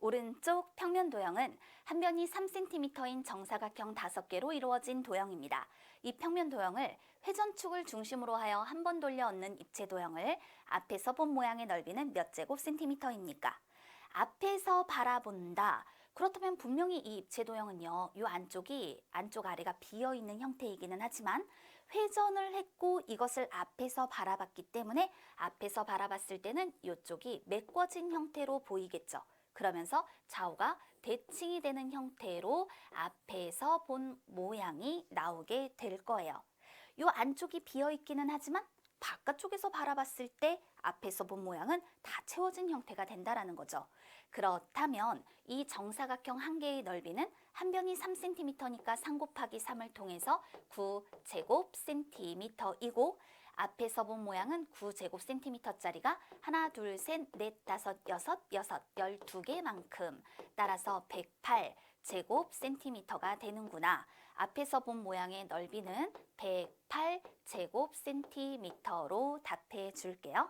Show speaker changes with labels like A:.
A: 오른쪽 평면 도형은 한 변이 3cm인 정사각형 5개로 이루어진 도형입니다. 이 평면 도형을 회전축을 중심으로 하여 한 번 돌려 얻는 입체 도형을 앞에서 본 모양의 넓이는 몇 제곱 센티미터입니까? 앞에서 바라본다. 그렇다면 분명히 이 입체 도형은요, 이 안쪽이 안쪽 아래가 비어 있는 형태이기는 하지만 회전을 했고 이것을 앞에서 바라봤기 때문에 앞에서 바라봤을 때는 이쪽이 메꿔진 형태로 보이겠죠. 그러면서 좌우가 대칭이 되는 형태로 앞에서 본 모양이 나오게 될 거예요. 이 안쪽이 비어 있기는 하지만 바깥쪽에서 바라봤을 때 앞에서 본 모양은 다 채워진 형태가 된다라는 거죠. 그렇다면 이 정사각형 한 개의 넓이는 한 변이 3cm니까 3 곱하기 3을 통해서 9 제곱 센티미터이고 앞에서 본 모양은 9제곱 센티미터짜리가 하나, 둘, 셋, 넷, 다섯, 여섯, 여섯, 열두 개만큼 따라서 108 제곱 센티미터가 되는구나. 앞에서 본 모양의 넓이는 108 제곱 센티미터로 답해 줄게요.